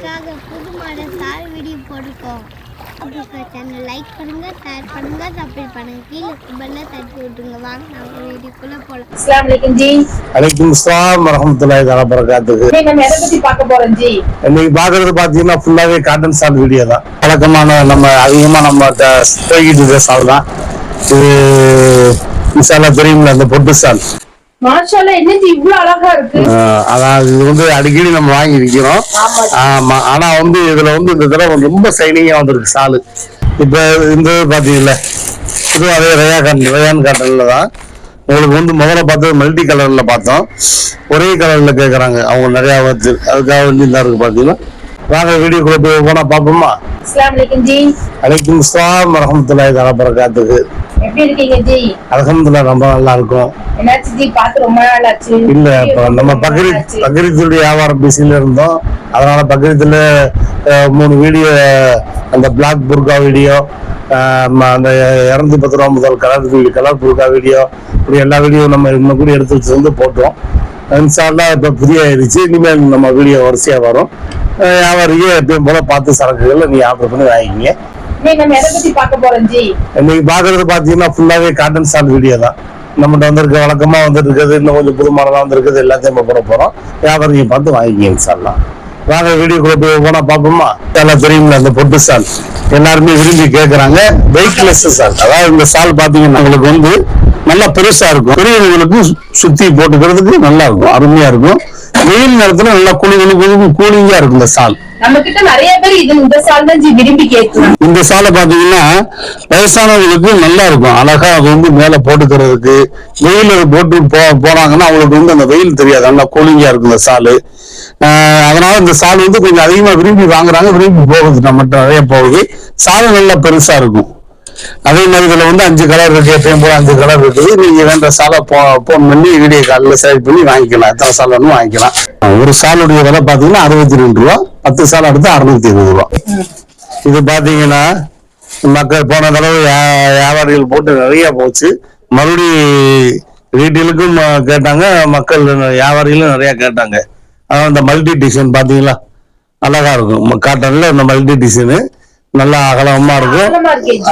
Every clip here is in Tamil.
உங்களுக்காக புது மாடல் சாரி வீடியோ போட்டிருக்கோம். சேனல் லைக் பண்ணுங்க ஷேர் பண்ணுங்க சப்ஸ்கிரைப் பண்ணுங்க. கீழே பெல்ல தட்டி விட்டுருங்க. வாங்க நம்ம வீடியோக்குள்ள போகலாம் அஸ்லாம் வலைக்கும் ஜி. அலைக்கும் இஸ்லாம் வரமத்துல்லாஹி தஆலா பரகாத்துஹு இன்னைக்கு நம்ம எதை பத்தி பார்க்க போறோம் ஜி? இன்னைக்கு பாக்குறது பாத்தீங்கன்னா ஃபுல்லாவே காட்டன் சால் வீடியோ தான். வழக்கமான நம்ம அதிகமா நம்ம போய்கிட்டு இருக்க சால் தான். இது மிசாலா தெரியுங்களா அந்த பொட்டு சால் அதான் இது வந்து அடிக்கடி நம்ம வாங்கி விற்கிறோம் ஆமா. ஆனா வந்து இதுல வந்து இந்த தடவை ரொம்ப சைனிங்கா வந்திருக்கு சாலு. இப்ப இந்த பாத்தீங்கல்ல இது அதே ரயா காட்டன் ரயான் காட்டன்ல தான். உங்களுக்கு வந்து முதல்ல பார்த்தது மல்டி கலர்ல பார்த்தோம். ஒரே கலர்ல கேக்குறாங்க. அவங்க நிறைய வருது அதுக்காக வந்து இந்த இருக்கு பாத்தீங்கன்னா வாங்க வீடியோக்குள்ள போய் போனா பாப்போமா அஸ்லாம் அலைக்கும் இஸ்லாம் வரமத்துல்லாஹி தஆலா பரகாத்துஹு. எப்படி இருக்கீங்க ஜி? அல்ஹம்துலில்லாஹ் ரொம்ப நல்லா இருக்கும் என்னாச்சு ஜி? பார்த்து ரொம்ப நாள் ஆச்சு இல்ல நம்ம பக்ரீத். பக்ரீத்துடைய வியாபாரம் பிஸில இருந்தோம். அதனால பக்ரீத்துல மூணு வீடியோ அந்த பிளாக் புர்கா வீடியோ அந்த இரநூத்தி பத்து ரூபா முதல் கலர் வீடியோ கலர் புர்கா வீடியோ இப்படி எல்லா வீடியோ நம்ம இன்னும் கூட எடுத்து வச்சிருந்து போட்டோம். இன்ஷால்லா இப்ப புதிய ஆயிடுச்சு இனிமேல் நம்ம வீடியோ வரிசையா வரும். அஹ், வியாபாரிங்க எப்பயும் போல பார்த்து சரக்குகளை நீ ஆர்டர் பண்ணி வாங்கிக்கிங்க. இன்னைக்கு பாக்குறது பாத்தீங்கன்னா ஃபுல்லாவே காட்டன் சால் வீடியோ தான். நம்மகிட்ட வந்திருக்க வழக்கமா வந்துட்டு இருக்குது இன்னும் கொஞ்சம் புது மாடலா வந்திருக்குது எல்லாத்தையும் நம்ம போட போறோம். வியாபாரியை பார்த்து வாங்கிக்கிங்க சார்லாம் வாங்க வீடியோக்குள்ள போய் போனா பாப்போமா எல்லா தெரியுங்களா அந்த பொட்டு சால் எல்லாருமே விரும்பி கேக்குறாங்க. வெயிட்லெஸ் சால் அதாவது இந்த சால் பாத்தீங்கன்னா உங்களுக்கு வந்து நல்லா பெருசா இருக்கும். பெரியவங்களுக்கு சுத்தி போட்டுக்கிறதுக்கு நல்லா இருக்கும். அருமையா இருக்கும். வெயில் நேரத்துல நல்லா குளி குளி கூலிங்கா இருக்கும் இந்த சால் நம்ம கிட்ட நிறைய பேர் இது இந்த சால் தான் விரும்பி கேட்கணும் இந்த சாலை பாத்தீங்கன்னா வயசானவங்களுக்கு நல்லா இருக்கும். அழகா அது வந்து மேல போட்டுக்கிறதுக்கு வெயில் போட்டு போ போனாங்கன்னா அவங்களுக்கு வந்து அந்த வெயில் தெரியாது. நல்லா கூலிங்கா இருக்கும் இந்த சாலு. அதனால இந்த சால் வந்து கொஞ்சம் அதிகமா விரும்பி வாங்குறாங்க விரும்பி போகுது. நம்மகிட்ட நிறைய போகுது. சாலை நல்லா பெருசா இருக்கும். அதே மாதிரி வந்து அஞ்சு கலர் இருக்கு எப்பயும் போல அஞ்சு கலர் இருக்குது. நீங்க வேண்ட சாலை போன் பண்ணி வீடியோ காலில் செலக்ட் பண்ணி வாங்கிக்கலாம். எத்தனை சாலைன்னு வாங்கிக்கலாம். ஒரு சாலுடைய விலை பார்த்தீங்கன்னா அறுபத்தி ரெண்டு ரூபா பத்து சால் எடுத்து அறுநூத்தி இருபது ரூபா. இது பார்த்தீங்கன்னா மக்கள் போன தடவை வியாபாரிகள் போட்டு நிறைய போச்சு. மறுபடி ரீட்டெயிலுக்கும் கேட்டாங்க. மக்கள் வியாபாரிகளும் நிறையா கேட்டாங்க. அதான் இந்த மல்டி டிசைன் பார்த்தீங்களா அழகா இருக்கும். காட்டன்ல இந்த மல்டி டிசைனு நல்லா அகலமா இருக்கும்.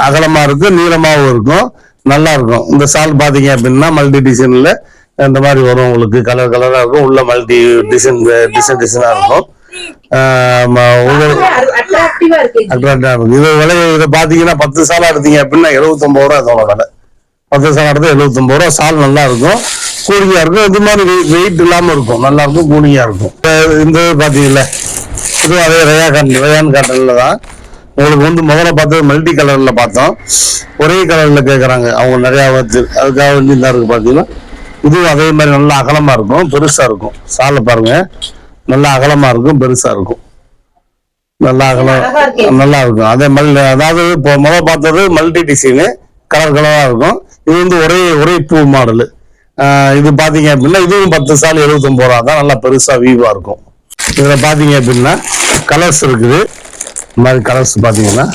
அகலமா இருக்கும் நீளமாவும் இருக்கும் நல்லா இருக்கும். இந்த சால் பாத்தீங்க அப்படின்னா மல்டி டிசைன்ல இந்த மாதிரி வரும் உங்களுக்கு. கலர் கலரா இருக்கும். உள்ள மல்டி டிசைன் டிசைன் டிசைனா இருக்கும். அட்ராக்டா இருக்கும். இது விலை இதை பாத்தீங்கன்னா பத்து சாலா எடுத்தீங்க அப்படின்னா எழுபத்தொன்பது ரூபா இதோட விலை. பத்து சாலா எடுத்தா எழுபத்தொன்பது ரூபா சால் நல்லா இருக்கும். கூலிங்கா இருக்கும். இது மாதிரி வெயிட் இல்லாம இருக்கும். நல்லா இருக்கும் கூலிங்கா இருக்கும். இந்த பாத்தீங்கல்ல. இது அதே ரயா காட்டன் ரயான் காட்டன்ல தான். உங்களுக்கு வந்து முதல்ல பார்த்தது மல்டி கலர்ல பார்த்தோம். ஒரே கலர்ல கேக்குறாங்க. அவங்க நிறைய வருது அதுக்காக வந்து இந்த இருக்கு பாத்தீங்கன்னா இதுவும் அதே மாதிரி நல்லா அகலமா இருக்கும். பெருசா இருக்கும். சாலை பாருங்க. நல்லா அகலமா இருக்கும் பெருசா இருக்கும். நல்லா அகலம். நல்லா இருக்கும். அதே மல்டி அதாவது இப்போ முதல்ல பார்த்தது மல்டி டிசைனு கலர் கலரா இருக்கும். இது வந்து ஒரே ஒரே பூ மாடலு இது பாத்தீங்க அப்படின்னா இதுவும் பத்து சால் எழுபத்தொன்பது ரூபா தான். நல்லா பெருசா வீவா இருக்கும். இதுல பாத்தீங்க அப்படின்னா கலர்ஸ் இருக்குது. இந்த மாதிரி கலர்ஸ் பாத்தீங்கன்னா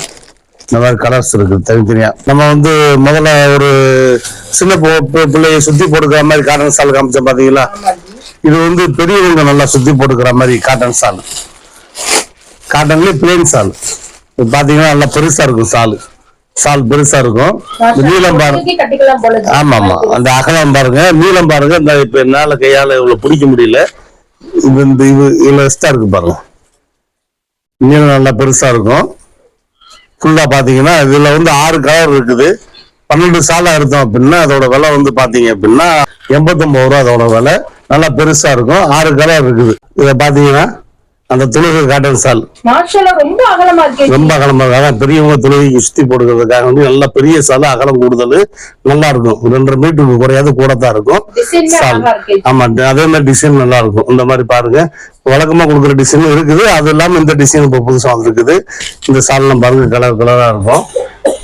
இந்த மாதிரி கலர்ஸ் இருக்குது தனித்தனியா. நம்ம வந்து முதல்ல ஒரு சின்ன பிள்ளைய சுத்தி போட்டுக்கிற மாதிரி காட்டன் சால் காமிச்சோம் ஜி. இது வந்து பெரியவங்க நல்லா சுத்தி போட்டுக்கிற மாதிரி காட்டன் சால் காட்டன்லயே பிளேன் சால் இது பாத்தீங்கன்னா நல்லா பெருசா இருக்கும் சால் சால் பெருசா இருக்கும். நீளம் பாருங்க. ஆமா ஆமா அந்த அகலம் பாருங்க. நீளம் பாருங்க. இந்த இப்ப என்னால கையால இவ்வளவு பிடிக்க முடியல. இது இந்த இது இவ்வளவு இருக்கு பாருங்க. மீன் நல்லா பெருசா இருக்கும். ஃபுல்லா பாத்தீங்கன்னா இதுல வந்து ஆறு கலர் இருக்குது. பன்னெண்டு சாலை எடுத்தோம் அப்படின்னா அதோட விலை வந்து பாத்தீங்க அப்படின்னா எண்பத்தொன்பது ரூபா அதோட விலை. நல்லா பெருசா இருக்கும். ஆறு கலர் இருக்குது. இத பாத்தீங்கன்னா அந்த துணுக்கு காட்டன் சால் ரொம்ப அகலமா இருக்கே. ரொம்ப அகலமா இருக்கும் அதான் பெரியவங்க தொழுகைக்கு சுத்தி போடுறதுக்காக வந்து நல்லா பெரிய சாலை அகலம் கூடுதல் நல்லா இருக்கும். ரெண்டரை மீட்டருக்கு குறையாது கூட தான் இருக்கும் டிசைன்மே சால் இருக்கு. ஆமா அதே மாதிரி டிசைன் நல்லா இருக்கும். இந்த மாதிரி பாருங்க. வழக்கமா கொடுக்குற டிசைன் இருக்குது. அது இல்லாம இந்த டிசைன் இப்போ புதுசா வந்திருக்குது. இந்த சால்லாம் பாருங்க கலர் கலரா இருக்கும்.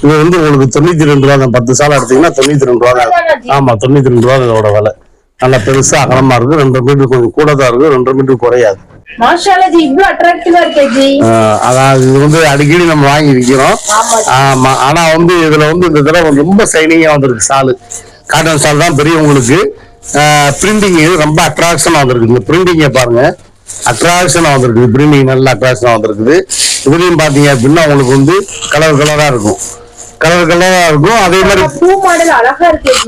இது வந்து உங்களுக்கு தொண்ணூத்தி ரெண்டு ரூபா தான். பத்து சாலை எடுத்தீங்கன்னா தொண்ணூத்தி ரெண்டு ரூபா தான். ஆமா தொண்ணூத்தி ரெண்டு ரூபா இதோட விலை. நல்லா பெருசா அகலமா இருக்கும் ரெண்டரை மீட்டர் கொஞ்சம் கூட தான் இருக்கும் ரெண்டரை மீட்டர் குறையாது. அதான் இது வந்து அடிக்கடி நம்ம வாங்கி விற்கிறோம். ஆமா ஆனா வந்து இதுல வந்து இந்த தடவை ரொம்ப சைனிங்கா வந்திருக்கு சாலு காட்டன் சால் தான் பெரியவங்களுக்கு பிரிண்டிங் ரொம்ப அட்ராக்ஷனா வந்திருக்கு. இந்த பிரிண்டிங்க பாருங்க. அட்ராக்ஷனா வந்திருக்குது பிரிண்டிங் நல்ல அட்ராக்ஷனா வந்திருக்குது. இதுலயும் பாத்தீங்க அப்படின்னா உங்களுக்கு வந்து கலர் கலரா இருக்கும். கலர் கலரா இருக்கும். அதே மாதிரி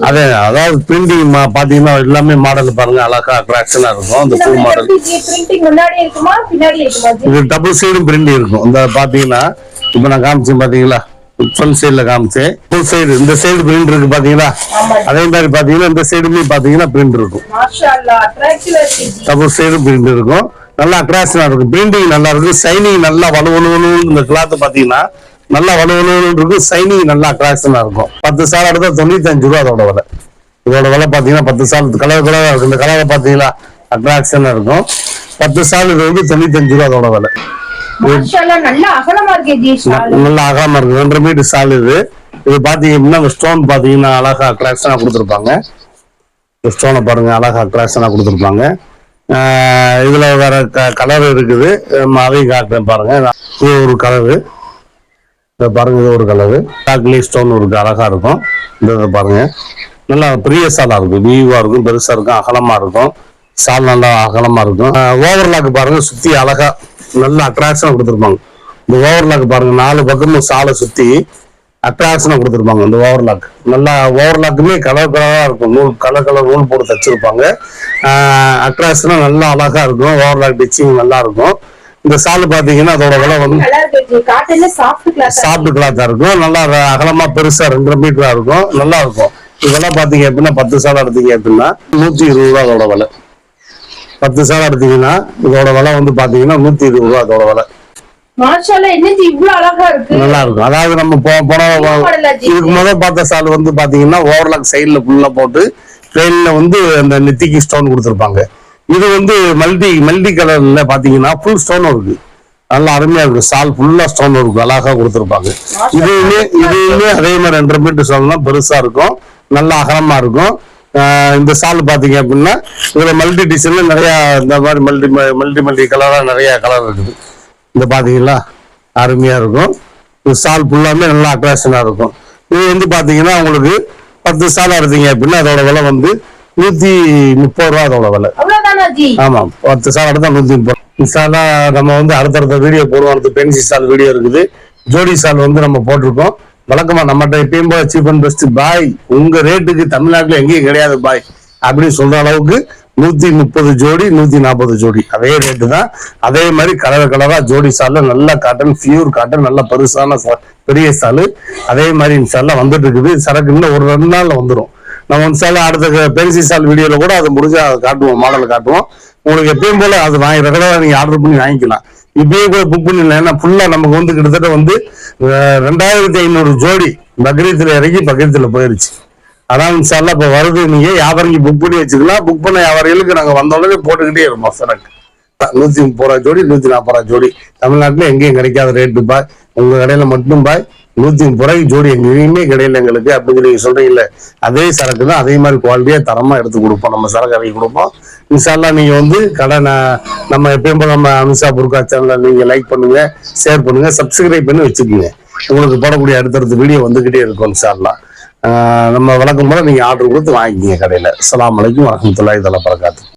அதே அதாவது பிரிண்டிங் பாத்தீங்கன்னா எல்லாமே மாடல் பாருங்க அழகா அட்ராக்ஷனா இருக்கும். அந்த பூ மாடல் பிரிண்டிங் இது டபுள் சைடும் பிரிண்ட் இருக்கும். இந்த பாத்தீங்கன்னா இப்ப நான் காமிச்சேன் பாத்தீங்களா? ஃப்ரண்ட் சைடுல காமிச்சேன். ஃபுல் சைடு இந்த சைடு பிரிண்ட் இருக்கு பாத்தீங்களா. அதே மாதிரி பாத்தீங்கன்னா இந்த சைடுமே பாத்தீங்கன்னா பிரிண்ட் இருக்கும். டபுள் சைடு பிரிண்ட் இருக்கும். நல்லா அட்ராக்ஷனா இருக்கும். பிரிண்டிங் நல்லா இருக்கும் சைனிங் நல்லா வலுவலுன்னு இந்த கிளாத் பாத்தீங்கன்னா நல்லா வலுவலுன்னு இருக்கும் சைனிங் நல்லா அட்ராக்ஷனா இருக்கும். பத்து சால் எடுத்தா தொண்ணூத்தஞ்சு ரூபா அதோட விலை. இதோட விலை பாத்தீங்கன்னா பத்து சால் கலர் கலரா இருக்கும் இந்த கலரை பாத்தீங்களா அட்ராக்ஷனா இருக்கும். பத்து சால் இது வந்து தொண்ணூத்தஞ்சு ரூபா அதோட விலை. நல்ல அகலமா இருக்கு ரெண்டரை மீட்டர் சால் இது. இது பாத்தீங்க அப்படின்னா இந்த ஸ்டோன் பாத்தீங்கன்னா அழகா அட்ராக்ஷனா கொடுத்துருப்பாங்க. இந்த ஸ்டோனை பாருங்க அழகா அட்ராக்ஷனா கொடுத்துருப்பாங்க. இதுல வேற கலர் இருக்குது. அதையும் காட்டுறேன் பாருங்க. இது ஒரு கலரு இதை பாருங்க இது ஒரு கலரு. டாக்லி ஸ்டோன் இருக்கு அழகா இருக்கும். இந்த இதை பாருங்க. நல்லா பெரிய சாலா இருக்கும். வியூவா இருக்கும் பெருசா இருக்கும் அகலமா இருக்கும். சால் நல்லா அகலமா இருக்கும். ஓவர்லாக் பாருங்க சுத்தி அழகா நல்ல அட்ராக்ஷனாக கொடுத்துருப்பாங்க. இந்த ஓவர்லாக் பாருங்க நாலு பக்கமும் சாலை சுத்தி அட்ராக்ஷனா கொடுத்துருப்பாங்க இந்த ஓவர்லாக் நல்லா ஓவர்லாக்குமே கலர் கலரா இருக்கும். நூல் கலர் கலர் நூல் போட்டு தச்சிருப்பாங்க. அட்ராக்ஷனா நல்லா அழகா இருக்கும். ஓவர்லாக் டிச்சிங் நல்லா இருக்கும். இந்த சால் பாத்தீங்கன்னா அதோட விலை வந்து சாப்பிட்டு கிளாத்தா இருக்கும். நல்லா அகலமா பெருசா ரெண்டரை மீட்டரா இருக்கும். நல்லா இருக்கும். இதெல்லாம் பாத்தீங்க அப்படின்னா பத்து சாலை எடுத்தீங்க அப்படின்னா நூத்தி இருபது ரூபா அதோட விலை. பத்து சாலை எடுத்தீங்கன்னா இதோட விலை வந்து பாத்தீங்கன்னா நூத்தி இருபது ரூபா அதோட விலை. நல்லா இருக்கும். அதாவது நம்ம போன? இதுக்கு முதல் பார்த்த சால் வந்து பாத்தீங்கன்னா ஓவர்லாக் சைடுல ஃபுல்லா போட்டு ட்ரெயின்ல வந்து அந்த நெத்திக்கு ஸ்டோன் கொடுத்துருப்பாங்க. இது வந்து மல்டி மல்டி கலர்ல பாத்தீங்கன்னா ஃபுல் ஸ்டோன் இருக்கு. நல்லா அருமையா இருக்கு. சால் ஃபுல்லா ஸ்டோன் இருக்கும் அழகா கொடுத்துருப்பாங்க. இதுவுமே இதுவுமே அதே மாதிரி ரெண்டரை மீட்டர் ஸ்டோன் தான் பெருசா இருக்கும். நல்லா அகலமா இருக்கும். இந்த சால் பாத்தீங்க அப்படின்னா இதுல மல்டி டிசைன்ல நிறைய இந்த மாதிரி மல்டி மல்டி மல்டி கலரா நிறைய கலர் இருக்குது. இந்த பாத்தீங்களா? அருமையா இருக்கும். இந்த சால் ஃபுல்லாமே நல்லா அட்ராக்ஷனா இருக்கும். இது வந்து பாத்தீங்கன்னா உங்களுக்கு பத்து சால் எடுத்தீங்க அப்படின்னா அதோட விலை வந்து நூத்தி முப்பது ரூபா அதோட விலை. ஆமா பத்து சால் எடுத்தா நூத்தி முப்பது. இன்ஷால்லா நம்ம வந்து அடுத்தடுத்த வீடியோ போடுவோம். அடுத்து பென்சி சால் வீடியோ இருக்குது. ஜோடி சால் வந்து நம்ம போட்டிருக்கோம். வழக்கமா நம்மகிட்ட எப்பயும் போல சீப் அண்ட் பெஸ்ட் பாய் உங்க ரேட்டுக்கு தமிழ்நாட்டுல எங்கேயும் கிடையாது பாய். அப்படின்னு சொல்ற அளவுக்கு நூத்தி முப்பது ஜோடி நூத்தி நாற்பது ஜோடி. அதே ரேட்டு தான். அதே மாதிரி கலர் கலரா ஜோடி சால்ல நல்ல காட்டன் பியூர் காட்டன் நல்ல பெருசான பெரிய சாலு. அதே மாதிரி இன்ஷால்லா வந்துட்டு இருக்குது. சரக்கு இன்னும் ஒரு ரெண்டு நாள்ல வந்துடும் நம்ம இன்ஷால்லா அடுத்த பெருசி சால் வீடியோல கூட அதை முடிஞ்சா காட்டுவோம் மாடலை காட்டுவோம். உங்களுக்கு எப்பயும் போல அது வாங்கி ரெகுலரா நீங்க ஆர்டர் பண்ணி வாங்கிக்கலாம். இப்பயே கூட புக் பண்ணல ஏன்னா ஃபுல்லா நமக்கு வந்து கிட்டத்தட்ட வந்து ரெண்டாயிரத்தி ஐநூறு ஜோடி பக்ரீத்துல இறங்கி பக்ரீத்துல போயிருச்சு. அதான் இன்ஷால்லா இப்ப வருது. நீங்க வியாபாரிக்கு புக் பண்ணி வச்சுக்கலாம்? புக் பண்ண வியாபாரிகளுக்கு நாங்க வந்த உடனே போட்டுக்கிட்டே இருப்போம் சரக்கு. நூத்தி முப்பது ரூபா ஜோடி நூத்தி நாற்பது ரூபா ஜோடி. தமிழ்நாட்டுல எங்கேயும் கிடைக்காத ரேட்டு பாய். உங்க கடையில மட்டும் பாய். நூத்தி முப்பது ரூபாய்க்கு ஜோடி எங்கேயுமே கிடையில எங்களுக்கு அப்படின்னு சொல்லி நீங்க சொல்றீங்கல்ல. அதே சரக்கு தான் அதே மாதிரி குவாலிட்டியா தரமா எடுத்து கொடுப்போம். நம்ம சரக்கு இறக்கி கொடுப்போம். மிசாலாம் நீங்க வந்து கடை நம்ம எப்பயும் போல நம்ம அமித்ஷா புர்கா சேனலை நீங்க லைக் பண்ணுங்க ஷேர் பண்ணுங்க சப்ஸ்கிரைப் பண்ணி வச்சுக்கோங்க. உங்களுக்கு போடக்கூடிய அடுத்தடுத்த வீடியோ வந்துகிட்டே இருக்கும் மிசாலாம் நம்ம வழக்கம் போல நீங்க ஆர்டர் கொடுத்து வாங்கிக்கிங்க கடையில. அலாம் அலைக்கும் வரஹ்மத்துல்லாஹி தஆலா பரகாத்து